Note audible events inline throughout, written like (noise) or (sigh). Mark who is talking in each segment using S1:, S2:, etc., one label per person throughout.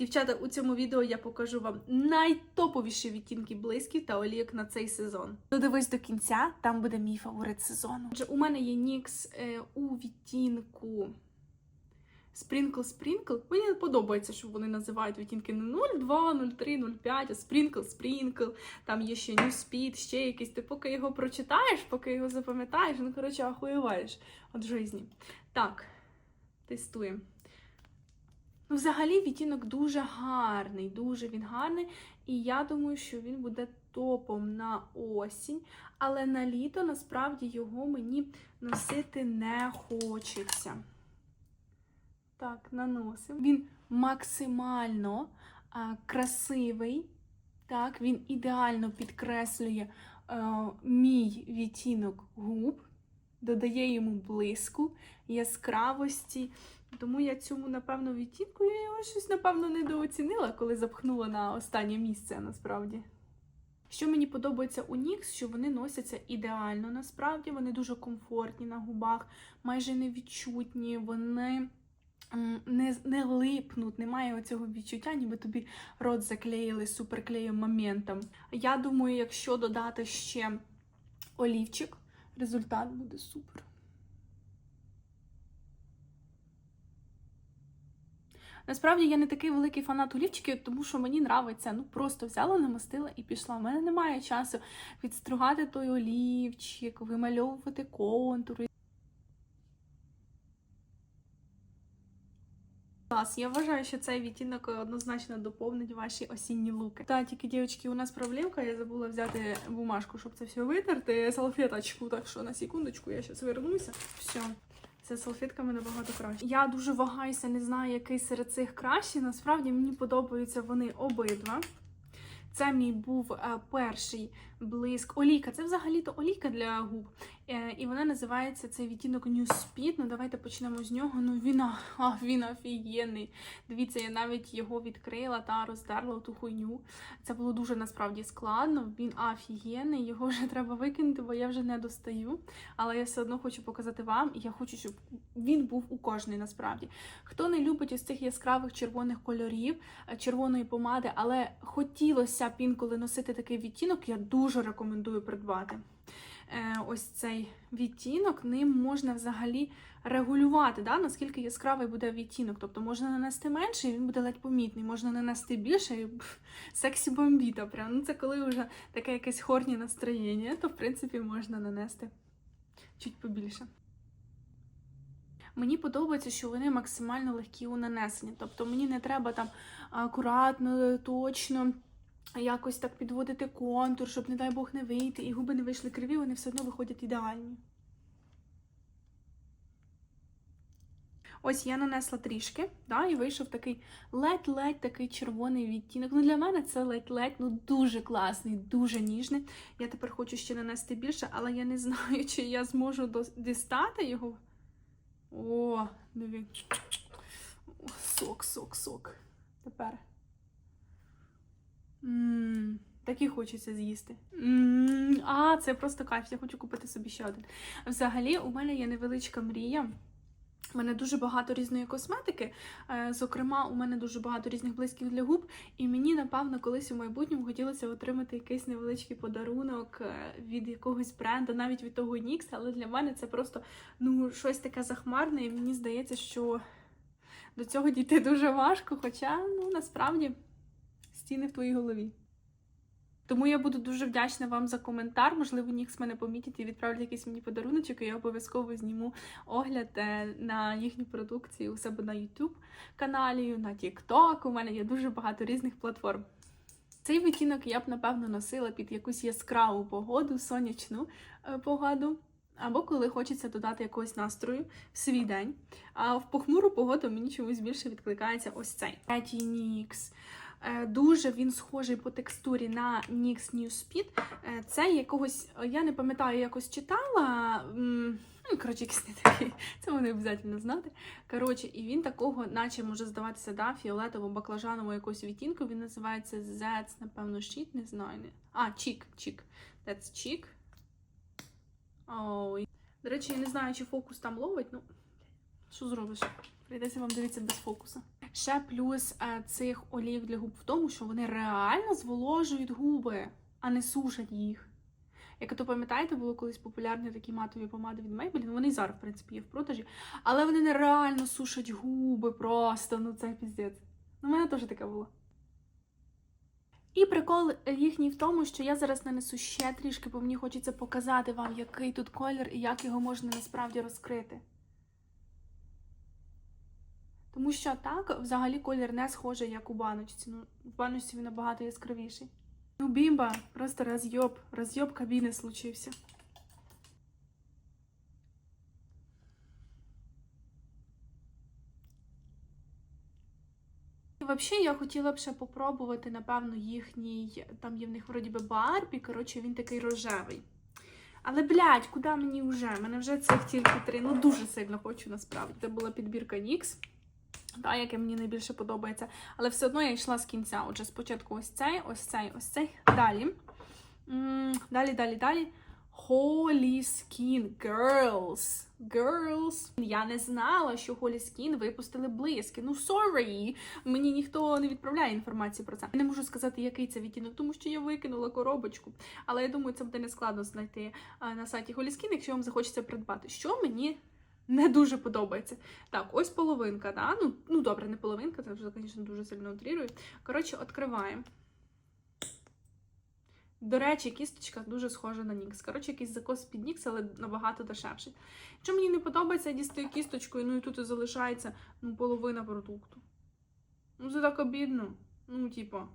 S1: Дівчата, у цьому відео я покажу вам найтоповіші відтінки блисків та олійок на цей сезон. Додивись до кінця, там буде мій фаворит сезону. Отже, у мене є нікс е, у відтінку Sprinkle Sprinkle. Мені подобається, що вони називають відтінки не 02, 03, 05, а Sprinkle Sprinkle. Там є ще New Speed, ще якийсь. Ти поки його прочитаєш, поки його запам'ятаєш, ну коротше, ахуєваєш від житті. Так, тестуємо. Ну, взагалі, відтінок дуже гарний, дуже він гарний. І я думаю, що він буде топом на осінь, але на літо насправді його мені носити не хочеться. Так, наносимо. Він максимально а, красивий. Так, він ідеально підкреслює а, мій відтінок губ, додає йому блиску, яскравості. Тому я цьому, напевно, відтінку я його щось, напевно, недооцінила, коли запхнула на останнє місце насправді. Що мені подобається у NYX, що вони носяться ідеально, насправді вони дуже комфортні на губах, майже невідчутні, вони не, не липнуть, немає оцього відчуття, ніби тобі рот заклеїли суперклеєм моментом. Я думаю, якщо додати ще олівчик, результат буде супер. Насправді я не такий великий фанат олівчиків, тому що мені нравиться. Ну просто взяла, намастила і пішла. У мене немає часу відстругати той олівчик, вимальовувати контури. Клас, я вважаю, що цей відтінок однозначно доповнить ваші осінні луки. Та тільки, дівчатки, у нас проблемка. Я забула взяти бумажку, щоб це все витерти, салфеточку, так що на секундочку я зараз вернуся. Все. Це салфітками набагато краще. Я дуже вагаюся, не знаю, який серед цих кращий. Насправді мені подобаються вони обидва. Це мій був е, перший блиск. Олійка. Це взагалі-то олійка для губ. Е, і вона називається цей відтінок New Speed. Ну, давайте почнемо з нього. Ну, він, а, він офігенний. Дивіться, я навіть його відкрила та роздерла ту хуйню. Це було дуже насправді складно. Він офігенний, його вже треба викинути, бо я вже не достаю. Але я все одно хочу показати вам, і я хочу, щоб він був у кожний насправді. Хто не любить ось цих яскравих червоних кольорів, е, червоної помади, але хотілося б інколи носити такий відтінок, я дуже рекомендую придбати. Е, Ось цей відтінок, ним можна взагалі регулювати, да, наскільки яскравий буде відтінок. Тобто можна нанести менше, і він буде ледь помітний, можна нанести більше і сексі бомбіта. Ну, це коли вже таке якесь хорні настроєння, то в принципі можна нанести чуть побільше. Мені подобається, що вони максимально легкі у нанесенні. Тобто мені не треба там акуратно, точно якось так підводити контур, щоб, не дай Бог, не вийти, і губи не вийшли криві, вони все одно виходять ідеальні. Ось я нанесла трішки, да, і вийшов такий ледь-ледь такий червоний відтінок. Ну, для мене це ледь-ледь, ну дуже класний, дуже ніжний. Я тепер хочу ще нанести більше, але я не знаю, чи я зможу дістати його. О, диві. Сок, сок, сок. Тепер. Ммм, такий хочеться з'їсти. Ммм, а, це просто кайф. Я хочу купити собі ще один. Взагалі, у мене є невеличка мрія. У мене дуже багато різної косметики. Е, Зокрема, у мене дуже багато різних блисків для губ, і мені, напевно, колись у майбутньому хотілося отримати якийсь невеличкий подарунок е, від якогось бренду, навіть від того NYX, але для мене це просто ну, щось таке захмарне, і мені здається, що до цього дійти дуже важко, хоча ну, насправді стіни в твоїй голові. Тому я буду дуже вдячна вам за коментар. Можливо, NYX мене помітять і відправлять якийсь мені подаруночок, і я обов'язково зніму огляд е, на їхню продукцію у себе на YouTube каналі, на TikTok. У мене є дуже багато різних платформ. Цей відтінок я б, напевно, носила під якусь яскраву погоду, сонячну е, погоду. Або коли хочеться додати якогось настрою в свій день. А в похмуру погоду мені чомусь більше відкликається ось цей. Е, Дуже він схожий по текстурі на NYX New Speed. Е, Це якогось, я не пам'ятаю, якось читала. Ну, коротше, якийсь не такий. Це вони обов'язково знати. Коротше, і він такого, наче може здаватися, да, фіолетово-баклажанового якогось відтінку. Він називається Zets, напевно, Sheet, не знаю. А, Cheek, Cheek. That's Cheek. Ой. До речі, я не знаю, чи фокус там ловить, ну. Що зробиш? Прийдеться вам дивитися без фокуса. Ще плюс е, цих олійок для губ в тому, що вони реально зволожують губи, а не сушать їх. Як то пам'ятаєте, було колись популярні такі матові помади від Maybelline, ну, вони і зараз, в принципі, є в продажі, але вони нереально сушать губи просто, ну це піздець. Ну, в мене теж таке було. І прикол їхній в тому, що я зараз нанесу ще трішки, бо мені хочеться показати вам, який тут колір і як його можна насправді розкрити. Тому що так, взагалі колір не схожий, як у баночці. Ну, в баночці він набагато яскравіший. Ну, бімба, просто розйоб, розйоб кабіни случився. І взагалі я хотіла б ще попробувати, напевно, їхній, там є в них вроді би Барбі, коротше, він такий рожевий. Але, блядь, куди мені вже? Мене вже цих тільки три. Ну, дуже сильно хочу насправді. Це була підбірка NYX, та, яке мені найбільше подобається. Але все одно я йшла з кінця. Отже, спочатку ось цей, ось цей, ось цей. Далі. Далі, далі, далі. Holy Skin Girls. Girls. Я не знала, що Holy Skin випустили блиски. Ну, sorry. Мені ніхто не відправляє інформації про це. Я не можу сказати, який це відтінок, тому що я викинула коробочку. Але я думаю, це буде нескладно знайти е, на сайті Holy Skin, якщо вам захочеться придбати. Що мені не дуже подобається. Так, ось половинка, да? ну, ну добре, не половинка, це вже, звісно, дуже сильно утрірую. Коротше, відкриваємо. До речі, кісточка дуже схожа на Нікс. Коротше, якийсь закос під Нікс, але набагато дешевший. Що мені не подобається, я дістаю кісточкою, ну і тут і залишається ну, половина продукту. Ну, це так обідно. Ну, типа,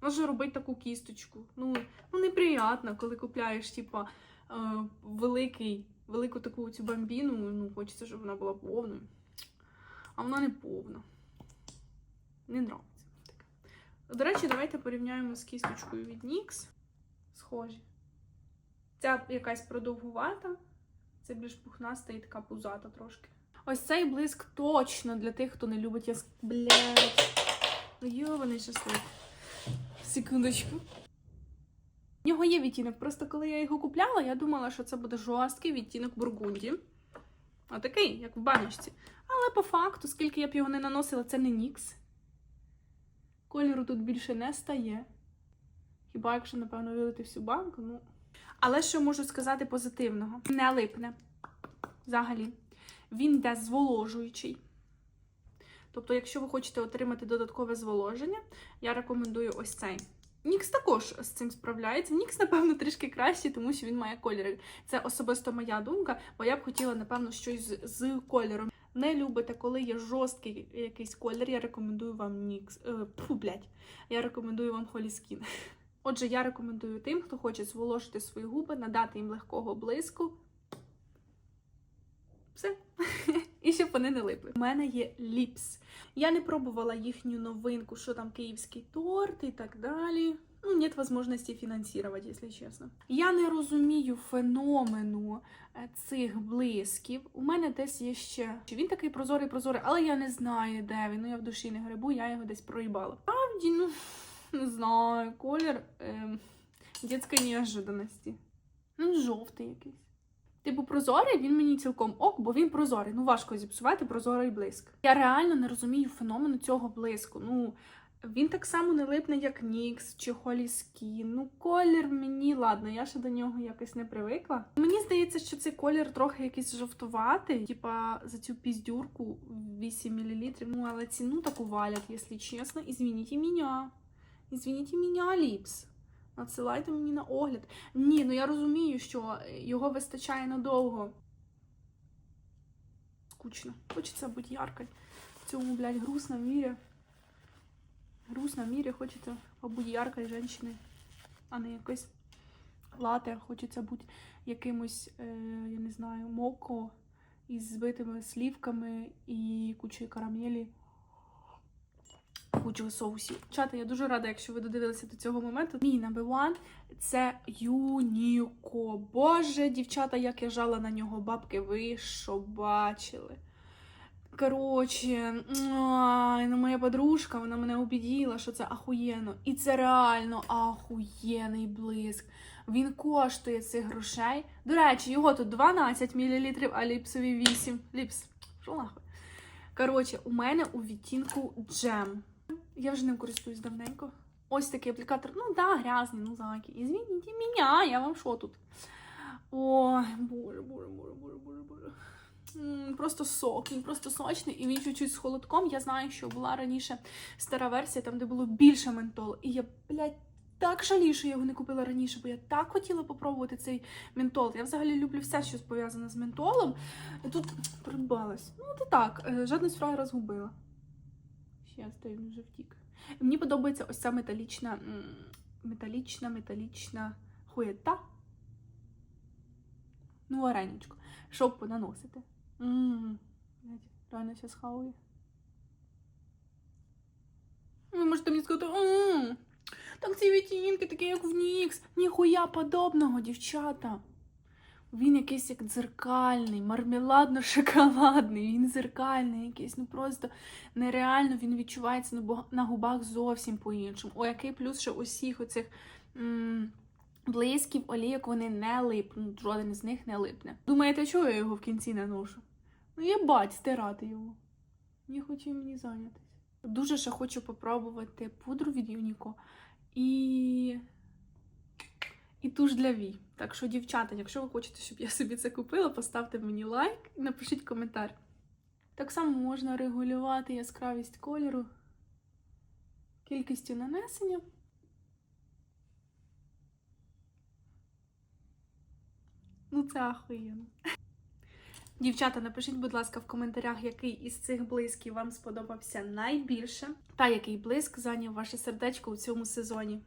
S1: може робити таку кісточку. Ну, ну неприємно, коли купляєш, типа, е, великий, велику таку цю бомбіну, ну, хочеться, щоб вона була повною. А вона не повна. Не нравиться. Таке. До речі, давайте порівняємо з кісточкою від NYX. Схожі. Ця якась продовгувата, це більш пухнаста і така пузата трошки. Ось цей блиск точно для тих, хто не любить яск... Блядь. Ну, Йований щасливий. Секундочку. В нього є відтінок. Просто коли я його купляла, я думала, що це буде жорсткий відтінок бургунді. Отакий, як в баночці. Але по факту, скільки я б його не наносила, це не нікс. Кольору тут більше не стає. Хіба якщо, напевно, вилити всю банку, ну. Але що можу сказати позитивного? Не липне. Взагалі. Він йде зволожуючий. Тобто, якщо ви хочете отримати додаткове зволоження, я рекомендую ось цей. Нікс також з цим справляється. Нікс, напевно, трішки краще, тому що він має кольори. Це особисто моя думка, бо я б хотіла, напевно, щось з, кольором. Не любите, коли є жорсткий якийсь колір, я рекомендую вам Нікс. Е, фу, блядь. Я рекомендую вам Holy Skin. Отже, я рекомендую тим, хто хоче зволожити свої губи, надати їм легкого блиску. Все. (laughs) І щоб вони не липли. У мене є ліпс. Я не пробувала їхню новинку, що там київський торт і так далі. Ну, нет возможности фінансувати, якщо чесно. Я не розумію феномену е, цих блисків. У мене десь є ще. Він такий прозорий, прозорий, але я не знаю, де він. Ну я в душі не грибу, я його десь проїбала. Правді, ну не знаю, колір е, дитячої неожиданності. Ну, жовтий якийсь. Типу, прозорий, він мені цілком ок, бо він прозорий. Ну, важко зіпсувати прозорий блиск. Я реально не розумію феномену цього блиску. Ну, він так само не липне, як Нікс чи Холі Skin. Ну, колір мені, ладно, я ще до нього якось не привикла. Мені здається, що цей колір трохи якийсь жовтуватий, типа за цю піздюрку 8 мл. Ну, але ціну таку валять, якщо чесно. Ізвініть мене. Ізвініть мене, Ліпс. Надсилайте мені на огляд. Ні, ну я розумію, що його вистачає надовго. Скучно. Хочеться бути яркою. В цьому, блядь, грустному мірі. Грустному мірі хочеться побути яркою жінкою, а не якось лате. Хочеться бути якимось, е, я не знаю, моко із збитими слівками і кучою карамелі кучого соусів. Чата, я дуже рада, якщо ви додивилися до цього моменту. Мій number one – це Юніко. Боже, дівчата, як я жала на нього бабки, ви що бачили? Коротше, ну моя подружка, вона мене убедила, що це ахуєнно. І це реально ахуєнний блиск. Він коштує цих грошей. До речі, його тут 12 мл, а ліпсові 8. Ліпс, що нахуй? Коротше, у мене у відтінку джем. Я вже ним користуюсь давненько. Ось такий аплікатор. Ну да, грязний, ну заки. Ізвініть мене, я вам що тут? Ой, боже, боже, боже, боже, боже, боже. Просто сок, він просто сочний, і він чуть-чуть з холодком. Я знаю, що була раніше стара версія, там, де було більше ментолу. І я, блядь, так жалію, що я його не купила раніше, бо я так хотіла попробувати цей ментол. Я взагалі люблю все, що пов'язане з ментолом. І тут придбалась. Ну, то так, е, жадність фрая розгубила. Ще стою, вже втік. Мені подобається ось ця металічна, металічна, металічна хуєта. Ну, вареничко. Щоб понаносити. Ммм. Реально зараз хаваю. Ви можете мені сказати, «М, так ці відтінки такі, як в Нікс. Ніхуя подобного, дівчата. Він якийсь як дзеркальний, мармеладно-шоколадний, він дзеркальний якийсь, ну просто нереально він відчувається на, губах зовсім по-іншому. О, який плюс, що усіх оцих м- блисків, олійок вони не липнуть, жоден з них не липне. Думаєте, чого я його в кінці наношу? Ну, я бать стирати його. Не хочу мені зайнятися. Дуже ще хочу попробувати пудру від Юніко і. І туш для вій. Так що, дівчата, якщо ви хочете, щоб я собі це купила, поставте мені лайк і напишіть коментар. Так само можна регулювати яскравість кольору кількістю нанесення. Ну, це ахуєнно. Дівчата, напишіть, будь ласка, в коментарях, який із цих блисків вам сподобався найбільше, та який блиск зайняв ваше сердечко у цьому сезоні.